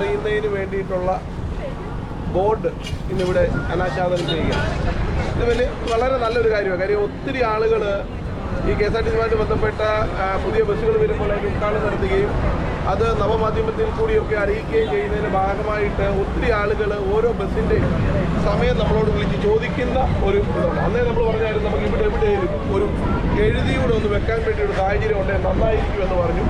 അറിയുന്നതിന് വേണ്ടിയിട്ടുള്ള ബോർഡ് ഇന്നിവിടെ അനാച്ഛാദനം ചെയ്യുക ഇത് വലിയ വളരെ നല്ലൊരു കാര്യമാണ്. കാര്യം ഒത്തിരി ആളുകൾ ഈ കെ എസ് ആർ ടി സിയുമായിട്ട് ബന്ധപ്പെട്ട പുതിയ ബസ്സുകൾ വരുമ്പോൾ അതിന് ഉദ്ഘാടനം നടത്തുകയും അത് നവമാധ്യമത്തിൽ കൂടിയൊക്കെ അറിയിക്കുകയും ചെയ്യുന്നതിന് ഭാഗമായിട്ട് ഒത്തിരി ആളുകൾ ഓരോ ബസ്സിന്റെ സമയം നമ്മളോട് വിളിച്ച് ചോദിക്കുന്ന ഒരു അന്നേ നമ്മൾ പറഞ്ഞാലും നമുക്ക് ഇവിടെ എവിടെയും ഒരു എഴുതിയൂടെ ഒന്ന് വെക്കാൻ വേണ്ടി ഒരു സാഹചര്യം ഉണ്ടെങ്കിൽ നന്നായിരിക്കും എന്ന് പറഞ്ഞു.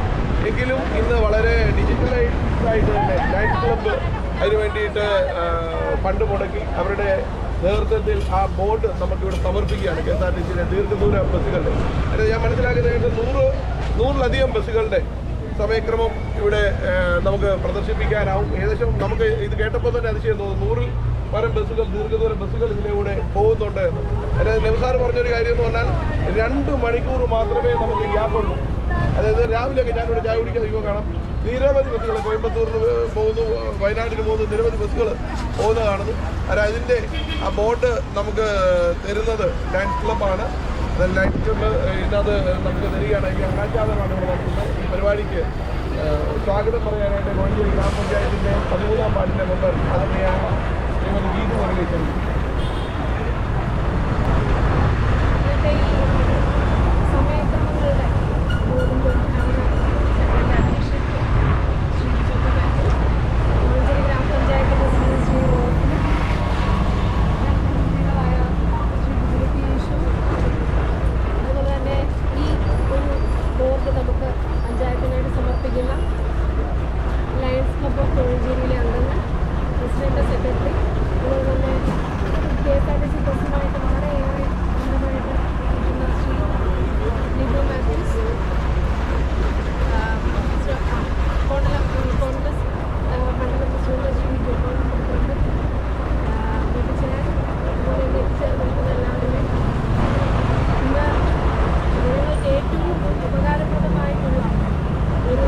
എങ്കിലും ഇന്ന് വളരെ ഡിജിറ്റലൈസ് ആയിട്ടുള്ള നൈറ്റ് ക്ലബ്ബ് അതിന് വേണ്ടിയിട്ട് ഫണ്ട് മുടക്കി അവരുടെ നേതൃത്വത്തിൽ ആ ബോർഡ് നമുക്കിവിടെ സമർപ്പിക്കുകയാണ്. കെ എസ് ആർ ടി സിയിലെ ദീർഘദൂര ബസ്സുകളുടെ. അതായത് ഞാൻ മനസ്സിലാക്കുന്നത് നൂറ് നൂറിലധികം ബസ്സുകളുടെ സമയക്രമം ഇവിടെ നമുക്ക് പ്രദർശിപ്പിക്കാനാവും. ഏകദേശം നമുക്ക് ഇത് കേട്ടപ്പോൾ തന്നെ അതിശയം തോന്നുന്നു നൂറിൽ പരം ബസ്സുകൾ ദീർഘദൂര ബസ്സുകൾ ഇതിലൂടെ പോകുന്നുണ്ട് അതായത് നെവ്സാർ പറഞ്ഞൊരു കാര്യം എന്ന് പറഞ്ഞാൽ രണ്ട് മണിക്കൂർ മാത്രമേ നമുക്ക് ഗ്യാപ്പുള്ളൂ. അതായത് രാവിലെയൊക്കെ ഞാനിവിടെ ചായ കുടിക്കാൻ ഇപ്പോൾ കാണാം. നിരവധി ബസ്സുകൾ കോയമ്പത്തൂരിന് പോകുന്നു വയനാട്ടിന് പോകുന്നു നിരവധി ബസ്സുകൾ പോകുന്നത് കാണുന്നു. അല്ല അതിന്റെ ആ ബോർഡ് നമുക്ക് തരുന്നത് ലയൺസ് ക്ലബ്ബാണ് ലൈറ്റ് ക്ലബ്ബ് ഇതിനകത്ത് നമുക്ക് തരികയാണ് ഈ അനാചാരമാണ് ഇവിടെ നടത്തുന്നത്. ഈ പരിപാടിക്ക് സ്വാഗതം പറയാനായിട്ട് കോഴഞ്ചേരി ഗ്രാമപഞ്ചായത്തിന്റെ പതിമൂന്നാം വാർഡിന്റെ മെമ്പർ അതിനെയാണ് ശ്രീമതി ഗീതു മുരളീധരൻ ഇന്നത്തെ ഈ സമയക്രമങ്ങളുടെ ബോർഡിന്റെ ഉദ്ഘാടനം അധ്യക്ഷൻ ശ്രീ ചന്ദ്രബാബു കോഴഞ്ചേരി ഗ്രാമപഞ്ചായത്ത് പ്രസിഡന്റ് ശ്രീ റോഹിന് പ്രതിനിധികളായ ശ്രീ ഗുരുപീഷും അതുപോലെ തന്നെ ഈ ഒരു ബോർഡ് നമുക്ക് പഞ്ചായത്തിനായിട്ട് സമർപ്പിക്കുന്ന ലയൺസ് ക്ലബ് ഓഫ് കോഴഞ്ചേരിയിലെ അംഗങ്ങൾ പ്രസിഡന്റ് സെക്രട്ടറി അതുപോലെ തന്നെ K S R T C ബസ്സുമായിട്ട് വളരെയേറെ ബന്ധമായിട്ട് ഇരിക്കുന്ന ശ്രീ ലിബു മാത്യൂസ് ആ, ശ്രീ- ആ, കോണ്ടല- കോൺഗ്രസ് ആ, മണ്ഡലം പ്രസിഡന്റ് ശ്രീ ജോൺ കുറുപ്പുണ്ട് ലഭിച്ചാൽ അതുപോലെ തന്നെ എത്തിച്ചേർന്ന് നിൽക്കുന്ന എല്ലാവരുടെയും ഇന്ന് ജനങ്ങൾക്ക് ഏറ്റവും ഉപകാരപ്രദമായിട്ടുള്ള ഒരു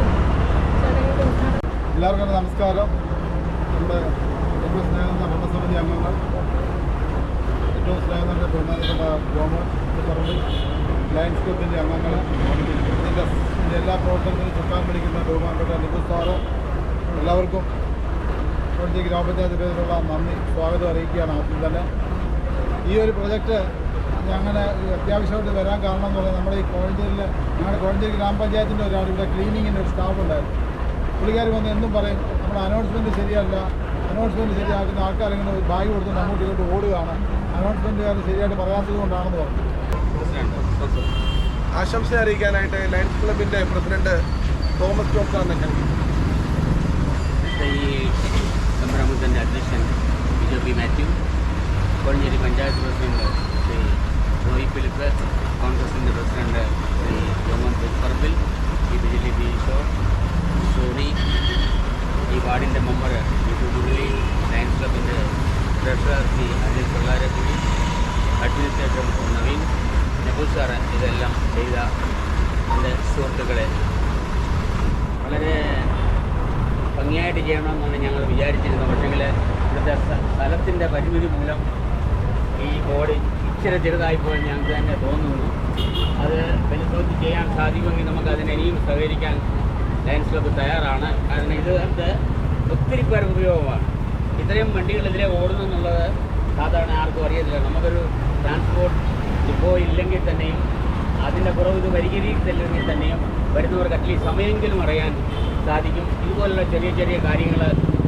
ചടങ്ങിന്റെ ഉദ്ഘാടനം എല്ലാവർക്കും നമസ്കാരം നമ്മുടെ ഏറ്റവും സ്നേഹം ഭരണസമിതി അംഗങ്ങൾ ഏറ്റവും സ്നേഹം നമ്മുടെ ബഹുമാനപ്പെട്ട ജോമോൻ പറമ്പിൽ ലയൺസ് ക്ലബിന്റെ അംഗങ്ങൾ ഇതിന്റെ ഇതിന്റെ എല്ലാ പ്രവർത്തനത്തിനും ചുക്കാൻ പിടിക്കുന്ന ബഹുമാനപ്പെട്ട നിബു സാറ് എല്ലാവർക്കും കോഴഞ്ചേരി ഗ്രാമപഞ്ചായത്ത് പേരിലുള്ള നന്ദി സ്വാഗതം അറിയിക്കുകയാണ് ആദ്യം തന്നെ. ഈ ഒരു പ്രൊജക്റ്റ് ഞങ്ങൾ അത്യാവശ്യമായിട്ട് വരാൻ കാരണം എന്ന് പറഞ്ഞാൽ നമ്മുടെ ഈ കോഴഞ്ചേരിയിൽ ഞങ്ങളുടെ കോഴഞ്ചേരി ഗ്രാമപഞ്ചായത്തിന്റെ ഒരാൾ ഇവിടെ ക്ലീനിങ്ങിന്റെ ഒരു സ്റ്റാഫ് ഉണ്ടായിരുന്നു. പുള്ളിക്കാർ വന്ന് എന്നും പറയും നമ്മുടെ അനൗൺസ്മെന്റ് ശരിയല്ല. അനൗൺസ്മെന്റ് ശരിയാക്കുന്ന ആൾക്കാരെങ്ങനെ ഒരു ബാഗ് കൊടുത്ത് നമ്മൾ ഇങ്ങോട്ട് ഓടുകയാണ്. അനൗൺസ്മെന്റുകാർ ശരിയായിട്ട് പറയാത്തത് കൊണ്ടാണെന്ന് പറഞ്ഞു. ആശംസ അറിയിക്കാനായിട്ട് ലയൺസ് ക്ലബിന്റെ പ്രസിഡന്റ് തോമസ് ജോസാറിനെ ഇന്നത്തെ ഈ സംരംഭത്തിന്റെ അധ്യക്ഷൻ ബിജു പി മാത്യു കോഴഞ്ചേരി പഞ്ചായത്ത് പ്രസിഡന്റ് ശ്രീ റോയി ഫിലിപ്പ് കോൺഗ്രസിന്റെ പ്രസിഡന്റ് ശ്രീ ജോമൻ പറമ്പിൽ ഈ ബിജലി ബി ഷോ സോണി ഈ വാർഡിന്റെ മെമ്പർ ബിജു ലയൻസ് ക്ലബിന്റെ ട്രഷറർ ശ്രീ അനിൽ കൂടി അഡ്മിനിസ്ട്രേറ്റർ നവീൻ സാറ് ഇതെല്ലാം ചെയ്ത എന്റെ സുഹൃത്തുക്കളെ. വളരെ ഭംഗിയായിട്ട് ചെയ്യണമെന്നാണ് ഞങ്ങൾ വിചാരിച്ചിരുന്നത്. പക്ഷേങ്കിൽ ഇവിടുത്തെ സ്ഥലത്തിന്റെ പരിമിതി മൂലം ഈ ബോർഡ് ഇച്ചിരി ചെറുതായിപ്പോൾ ഞങ്ങൾക്ക് തന്നെ തോന്നുന്നു. അത് വലുപ്പത്തിൽ ചെയ്യാൻ സാധിക്കുമെങ്കിൽ നമുക്ക് അതിനെ ഇനിയും സഹകരിക്കാൻ ലയൻസ് ക്ലബ്ബ് തയ്യാറാണ്. കാരണം ഇത് അത് ഒത്തിരി പേർ ഉപയോഗമാണ്. ഇത്രയും വണ്ടികൾ ഓടുന്നു എന്നുള്ളത് സാധാരണ ആർക്കും അറിയത്തില്ല. നമുക്കൊരു ട്രാൻസ്പോർട്ട് ഡിപ്പോ ഇല്ലെങ്കിൽ തന്നെയും അതിന്റെ കുറവ് ഇത് പരിഹരിച്ചില്ലെങ്കിൽ തന്നെയും വരുന്നവർക്ക് അറ്റ്ലീസ്റ്റ് സമയമെങ്കിലും അറിയാൻ സാധിക്കും. ഇതുപോലുള്ള ചെറിയ ചെറിയ കാര്യങ്ങൾ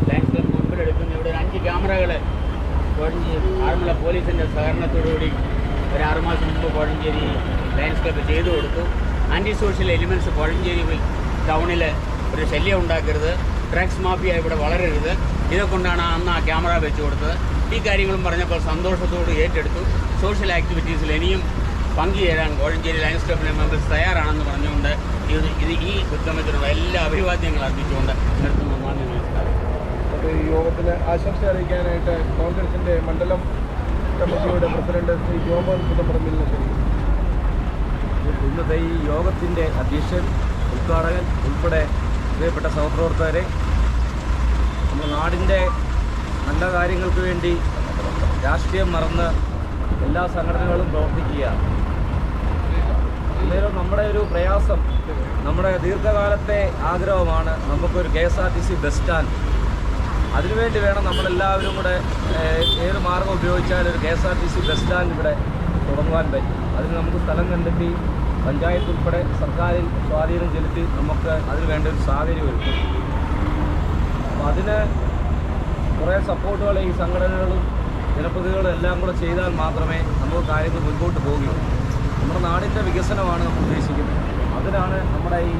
ലാൻഡ്സ്കേപ്പ് മുൻപിലെടുക്കുന്നു ഇവിടെ ഒരു അഞ്ച് ക്യാമറകൾ കോഴഞ്ചേരി ആറന്മുള പോലീസിന്റെ സഹകരണത്തോടുകൂടി ഒരു ആറുമാസം മുമ്പ് കോഴഞ്ചേരി ലാൻഡ്സ്കേപ്പ് ചെയ്തു കൊടുത്തു. ആന്റി സോഷ്യൽ എലിമെന്റ്സ് കോഴഞ്ചേരി ടൗണിൽ ഒരു ശല്യം ഉണ്ടാക്കരുത്. ഡ്രഗ്സ് മാഫിയ ഇവിടെ വളരരുത്. ഇതൊക്കൊണ്ടാണ് അന്ന് ആ ക്യാമറ വെച്ച് കൊടുത്തത്. ഈ കാര്യങ്ങളും പറഞ്ഞപ്പോൾ സന്തോഷത്തോട് ഏറ്റെടുത്തു. സോഷ്യൽ ആക്ടിവിറ്റീസിൽ ഇനിയും പങ്കുചേരാൻ കോഴഞ്ചേരി ലയൻസ് ക്ലബിലെ മെമ്പേഴ്സ് തയ്യാറാണെന്ന് പറഞ്ഞുകൊണ്ട് ഇത് ഇത് ഈ ഉദ്യമത്തിനുള്ള എല്ലാ അഭിവാദ്യങ്ങളും അർപ്പിച്ചുകൊണ്ട് നിർത്തുന്നു. നന്ദി നമസ്കാരം. അപ്പോൾ ഈ യോഗത്തിൽ ആശംസ അറിയിക്കാനായിട്ട് കോൺഗ്രസിന്റെ മണ്ഡലം കമ്മിറ്റിയുടെ പ്രസിഡന്റ് ശ്രീ ജോമോൻ ക്ഷണിക്കുന്നു ഇന്നത്തെ ഈ യോഗത്തിന്റെ അധ്യക്ഷൻ ഉദ്ഘാടകൻ ഉൾപ്പെടെ പ്രിയപ്പെട്ട സഹപ്രവർത്തകരെ നമ്മുടെ നാടിന്റെ നല്ല കാര്യങ്ങൾക്ക് വേണ്ടി രാഷ്ട്രീയം മറന്ന് എല്ലാ സംഘടനകളും പ്രവർത്തിക്കുക. നമ്മുടെ ഒരു പ്രയാസം നമ്മുടെ ദീർഘകാലത്തെ ആഗ്രഹമാണ് നമുക്കൊരു K S R T C bus stand. അതിനുവേണ്ടി വേണം നമ്മളെല്ലാവരും കൂടെ ഏത് മാർഗം ഉപയോഗിച്ചാലും ഒരു K S R T C bus stand ഇവിടെ തുടങ്ങുവാൻ പറ്റും. അതിന് നമുക്ക് സ്ഥലം കണ്ടെത്തി പഞ്ചായത്ത് ഉൾപ്പെടെ സർക്കാരിൽ സ്വാധീനം ചെലുത്തി നമുക്ക് അതിന് വേണ്ട ഒരു സാഹചര്യം ഒരുക്കും. അപ്പോൾ അതിന് കുറേ സപ്പോർട്ടുകൾ ഈ സംഘടനകളും ജനപ്രതിനിധികളും എല്ലാം കൂടെ ചെയ്താൽ മാത്രമേ നമുക്ക് കാര്യങ്ങൾ മുൻപോട്ട് പോവുകയുള്ളൂ നമ്മുടെ നാടിന്റെ വികസനമാണ് നമ്മൾ ഉദ്ദേശിക്കുന്നത്. അതിനാണ് നമ്മുടെ ഈ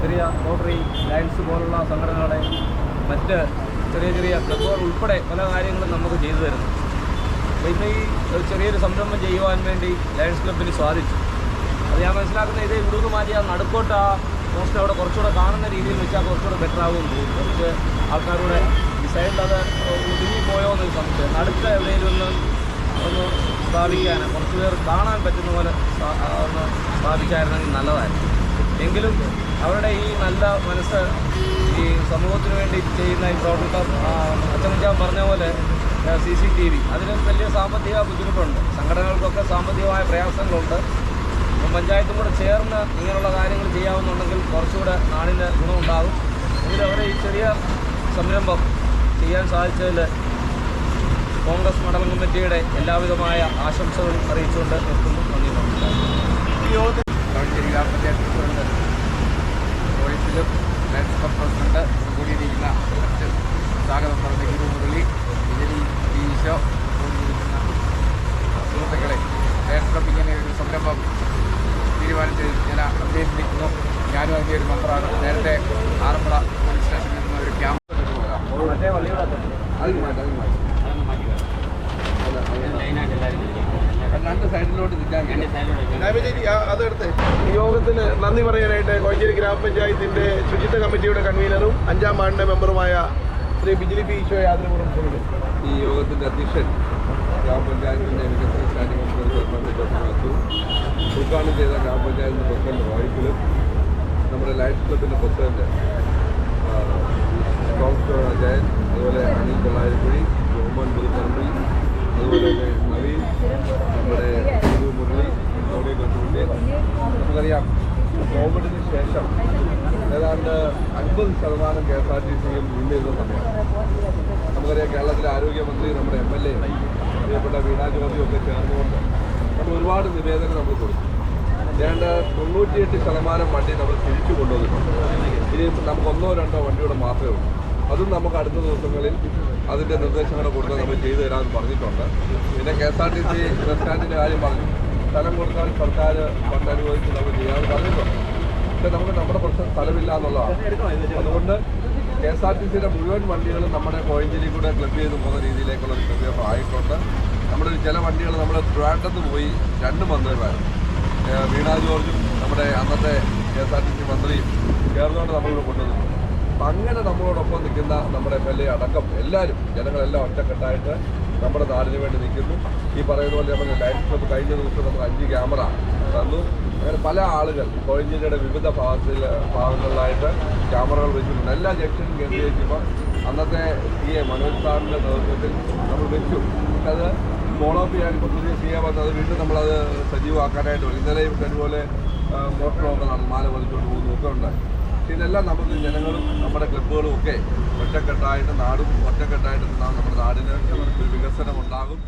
ചെറിയ റോട്ടറി ലയൻസ് പോലുള്ള സംഘടനകളെ മറ്റ് ചെറിയ ചെറിയ ക്ലബ്ബുകൾ ഉൾപ്പെടെ പല കാര്യങ്ങളും നമുക്ക് ചെയ്തു തരുന്നു. അപ്പോൾ ഇന്ന് ഈ ചെറിയൊരു സംരംഭം ചെയ്യുവാൻ വേണ്ടി ലയൺസ് ക്ലബിന് സാധിച്ചു. അത് ഞാൻ മനസ്സിലാക്കുന്ന ഇത് ഇവിടുന്ന് മാറ്റി ആ നടുക്കോട്ട് ആ പോസ്റ്റ് അവിടെ കുറച്ചുകൂടെ കാണുന്ന രീതിയിൽ വെച്ചാൽ കുറച്ചുകൂടെ ബെറ്റർ ആകുമെന്ന് തോന്നുന്നു. കുറച്ച് ആൾക്കാരുടെ ഈ സൈഡിൽ അത് ഒതുങ്ങിപ്പോയോ എന്നൊരു സംശയം. അടുത്ത് എവിടെയെങ്കിലും ഒന്ന് ഒന്ന് സ്ഥാപിക്കാൻ കുറച്ച് പേർ കാണാൻ പറ്റുന്ന പോലെ ഒന്ന് സ്ഥാപിച്ചായിരുന്നെങ്കിൽ നല്ലതായിരുന്നു. എങ്കിലും അവരുടെ ഈ നല്ല മനസ്സ് ഈ സമൂഹത്തിന് വേണ്ടി ചെയ്യുന്ന ഈ പ്രവർത്തനം അച്ഛൻ പറഞ്ഞ പോലെ സി സി ടി വി. അതിന് വലിയ സാമ്പത്തിക ബുദ്ധിമുട്ടുണ്ട്. സംഘടനകൾക്കൊക്കെ സാമ്പത്തികമായ പ്രയാസങ്ങളുണ്ട്. പഞ്ചായത്തും കൂടെ ചേർന്ന് ഇങ്ങനെയുള്ള കാര്യങ്ങൾ ചെയ്യാവുന്നുണ്ടെങ്കിൽ കുറച്ചുകൂടെ നാടിന് ഗുണമുണ്ടാകും. എങ്കിലും അവരെ ഈ ചെറിയ സംരംഭം ചെയ്യാൻ സാധിച്ചതിൽ കോൺഗ്രസ് മണ്ഡലം കമ്മിറ്റിയുടെ എല്ലാവിധമായ ആശംസകളും അറിയിച്ചുകൊണ്ട് നിർത്തുന്നു. നന്ദി നമസ്കാരം. കോഴഞ്ചേരി ഗ്രാമപഞ്ചായത്ത് പ്രസിഡന്റ് വോയിസിലും ലയൺസ് പ്രസിഡന്റ് കൂടിയിരിക്കുന്ന മറ്റ് സ്വാഗതം പറഞ്ഞ ഗുരു മുരളി വിജലി ഈശോ സുഹൃത്തുക്കളെ ക്ലബ് ഇങ്ങനെ ഒരു സംരംഭം തീരുമാനിച്ച് ഞാൻ അഭിനന്ദിക്കുന്നു ഞാനും അതിന്റെ ഒരു മെമ്പറാണ് നേരത്തെ ആറന്മുള യോഗത്തിന് നന്ദി പറയാനായിട്ട് കോഞ്ചേരി ഗ്രാമപഞ്ചായത്തിന്റെ ശുചിത്വ കമ്മിറ്റിയുടെ കൺവീനറും അഞ്ചാം വാർഡിന്റെ മെമ്പറുമായ ശ്രീ ബിജിലി പി ഈശോ ആദരപൂർവം ഈ യോഗത്തിന്റെ അധ്യക്ഷൻ ഗ്രാമപഞ്ചായത്തിന്റെ വികസന സ്റ്റാൻഡിംഗ് ഉദ്ഘാടനം ചെയ്ത ഗ്രാമപഞ്ചായത്തിന്റെ പ്രസിഡന്റ് റോയ്ക്കലും നമ്മുടെ ലയൺസ് ക്ലബിന്റെ പ്രസിഡന്റ് ജയൻ ഡോക്ടർ അജയൻ അതുപോലെ അനിൽ കൊള്ളായിരക്കുഴി ജോമോൻ പുതുപ്പറമ്പിൽ അതുപോലെ തന്നെ നവീൻ നമ്മുടെ ഹിന്ദു മുരളി ഗൗരി കൊച്ചുകുട്ടി നമുക്കറിയാം കോവിഡിന് ശേഷം ഏതാണ്ട് അൻപത് ശതമാനം കെ എസ് ആർ ടി സിയും മുന്നേറുന്ന സമയമാണ് നമുക്കറിയാം കേരളത്തിലെ ആരോഗ്യമന്ത്രി നമ്മുടെ എം എൽ എ പ്രിയപ്പെട്ട വീണാ ജോർജും ഒക്കെ ചേർന്നുകൊണ്ട് നമ്മൾ ഒരുപാട് നിവേദനം നമ്മൾ കൊടുത്തു. ഏതാണ്ട് തൊണ്ണൂറ്റിയെട്ട് ശതമാനം വണ്ടി നമ്മൾ തിരിച്ചു കൊണ്ടുവന്നിട്ടുണ്ട്. ഇനി നമുക്കൊന്നോ രണ്ടോ വണ്ടിയുടെ മാത്രമേ ഉള്ളൂ. അതും നമുക്ക് അടുത്ത ദിവസങ്ങളിൽ അതിന്റെ നിർദ്ദേശങ്ങൾ കൊടുത്ത് നമ്മൾ ചെയ്തു തരാമെന്ന് പറഞ്ഞിട്ടുണ്ട്. പിന്നെ K S R T C bus സ്റ്റാൻഡിന്റെ കാര്യം പറഞ്ഞു. സ്ഥലം കൊടുക്കാൻ സർക്കാർ ഫണ്ട് അനുവദിച്ച് നമ്മൾ ചെയ്യാമെന്ന് പറഞ്ഞിട്ടുണ്ട്. പക്ഷേ നമുക്ക് നമ്മുടെ പ്രശ്നം സ്ഥലമില്ല എന്നുള്ളതാണ്. അതുകൊണ്ട് കെ എസ് ആർ ടി സിയുടെ മുഴുവൻ വണ്ടികളും നമ്മുടെ പോയിന്റിൽ കൂടെ ക്ലബ് ചെയ്ത് പോകുന്ന രീതിയിലേക്കുള്ള ഒരു ക്രമീകരണം ആയിട്ടുണ്ട്. നമ്മുടെ ചില വണ്ടികൾ നമ്മൾ ട്രിവാൻഡ്രത്ത് പോയി രണ്ട് മന്ത്രിമാരും. വീണ ജോർജും നമ്മുടെ അന്നത്തെ K S R T C മന്ത്രിയും ചേർന്നുകൊണ്ട് നമ്മളിവിടെ കൊണ്ടുവന്നു അങ്ങനെ നമ്മളോടൊപ്പം നിൽക്കുന്ന നമ്മുടെ എം എൽ എ അടക്കം എല്ലാവരും ജനങ്ങളെല്ലാം ഒറ്റക്കെട്ടായിട്ട് നമ്മുടെ നാടിന് വേണ്ടി നിൽക്കുന്നു. ഈ പറയുന്ന പോലെ നമ്മൾ ലയൻസ് ക്ലബ്ബ് കഴിഞ്ഞ ദിവസം നമുക്ക് അഞ്ച് ക്യാമറ തന്നു. അങ്ങനെ പല ആളുകൾ കോഴഞ്ചേരിയുടെ വിവിധ ഭാഗത്തിൽ ഭാഗങ്ങളിലായിട്ട് ക്യാമറകൾ വെച്ചിട്ടുണ്ട്. എല്ലാ ജംഗ്ഷനും കേന്ദ്രീകരിക്കുമ്പോൾ അന്നത്തെ സി എ മനോജ് സാറിന്റെ നേതൃത്വത്തിൽ നമ്മൾ വെച്ചു. അത് ഫോളോ അപ്പ് ചെയ്യാൻ പുതിയ സി എ വന്നത് വീണ്ടും നമ്മളത് സജീവമാക്കാനായിട്ട് ഇന്നലെയും ഇതുപോലെ മോട്ടർ നടന്നു മാല വലിച്ചുകൊണ്ട് പോകുന്നു ഒക്കെ ഉണ്ടായി ഇതെല്ലാം നമുക്ക് ജനങ്ങളും നമ്മുടെ ക്ലബുകളും ഒക്കെ ഒറ്റക്കെട്ടായിട്ട് നാടും ഒറ്റക്കെട്ടായിട്ട് നമ്മുടെ നാടിന് ഒരു വികസനം ഉണ്ടാകും.